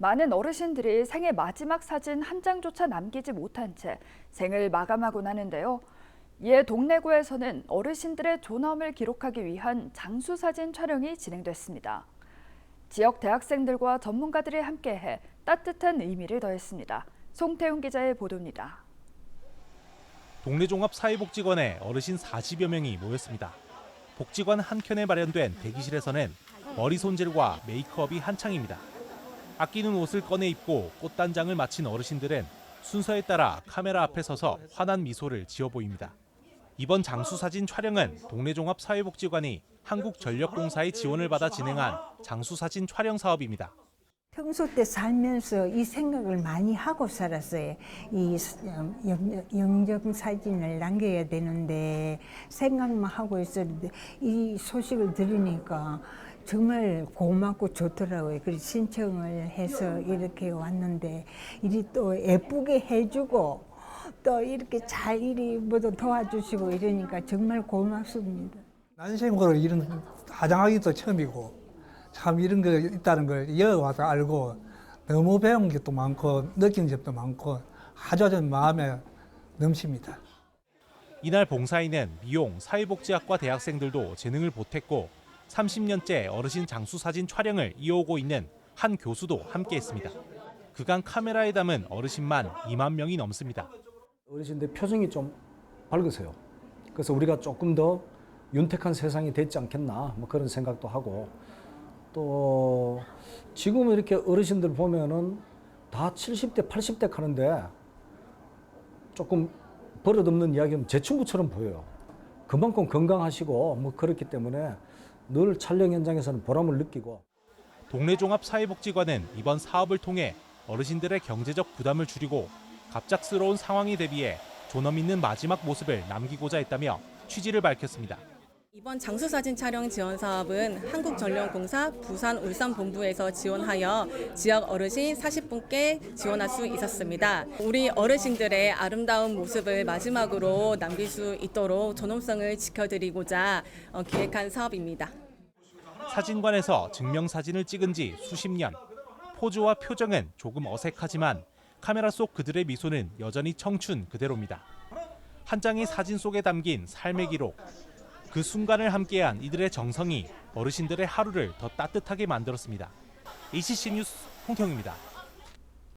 많은 어르신들이 생애 마지막 사진 한 장조차 남기지 못한 채 생을 마감하곤 하는데요. 이에 동래구에서는 어르신들의 존엄을 기록하기 위한 장수 사진 촬영이 진행됐습니다. 지역 대학생들과 전문가들이 함께해 따뜻한 의미를 더했습니다. 송태훈 기자의 보도입니다. 동래종합사회복지관에 어르신 40여 명이 모였습니다. 복지관 한켠에 마련된 대기실에서는 머리 손질과 메이크업이 한창입니다. 아끼는 옷을 꺼내 입고 꽃단장을 마친 어르신들은 순서에 따라 카메라 앞에 서서 환한 미소를 지어 보입니다. 이번 장수 사진 촬영은 동래종합사회복지관이 한국전력공사의 지원을 받아 진행한 장수 사진 촬영 사업입니다. 평소 때 살면서 이 생각을 많이 하고 살았어요. 이 영- 영정 사진을 남겨야 되는데 생각만 하고 있었는데 이 소식을 들으니까 정말 고맙고 좋더라고요. 그래서 신청을 해서 이렇게 왔는데 이리 또 예쁘게 해주고 또 이렇게 잘 이리 모두 도와주시고 이러니까 정말 고맙습니다. 난생으로 이런 화장하기도 처음이고 참 이런 거 있다는 걸 여기 와서 알고 너무 배운 것도 많고 느낀 점도 많고 아주 아주 마음에 넘칩니다. 이날 봉사에는 미용, 사회복지학과 대학생들도 재능을 보탰고 30년째 어르신 장수 사진 촬영을 이어오고 있는 한 교수도 함께했습니다. 그간 카메라에 담은 어르신만 2만 명이 넘습니다. 어르신들 표정이 좀 밝으세요. 그래서 우리가 조금 더 윤택한 세상이 됐지 않겠나 뭐 그런 생각도 하고 또 지금 이렇게 어르신들 보면은 다 70대 80대 가는데 조금 버릇없는 이야기는 제 친구처럼 보여요. 그만큼 건강하시고 뭐 그렇기 때문에 늘 촬영 현장에서는 보람을 느끼고 동래종합 사회복지관은 이번 사업을 통해 어르신들의 경제적 부담을 줄이고 갑작스러운 상황에 대비해 존엄 있는 마지막 모습을 남기고자 했다며 취지를 밝혔습니다. 이번 장수사진 촬영 지원 사업은 한국전력공사 부산 울산 본부에서 지원하여 지역 어르신 40분께 지원할 수 있었습니다. 우리 어르신들의 아름다운 모습을 마지막으로 남길 수 있도록 존엄성을 지켜드리고자 어, 기획한 사업입니다. 사진관에서 증명사진을 찍은 지 수십 년. 포즈와 표정은 조금 어색하지만 카메라 속 그들의 미소는 여전히 청춘 그대로입니다. 한 장의 사진 속에 담긴 삶의 기록. 그 순간을 함께한 이들의 정성이 어르신들의 하루를 더 따뜻하게 만들었습니다. ACC 뉴스 홍경입니다.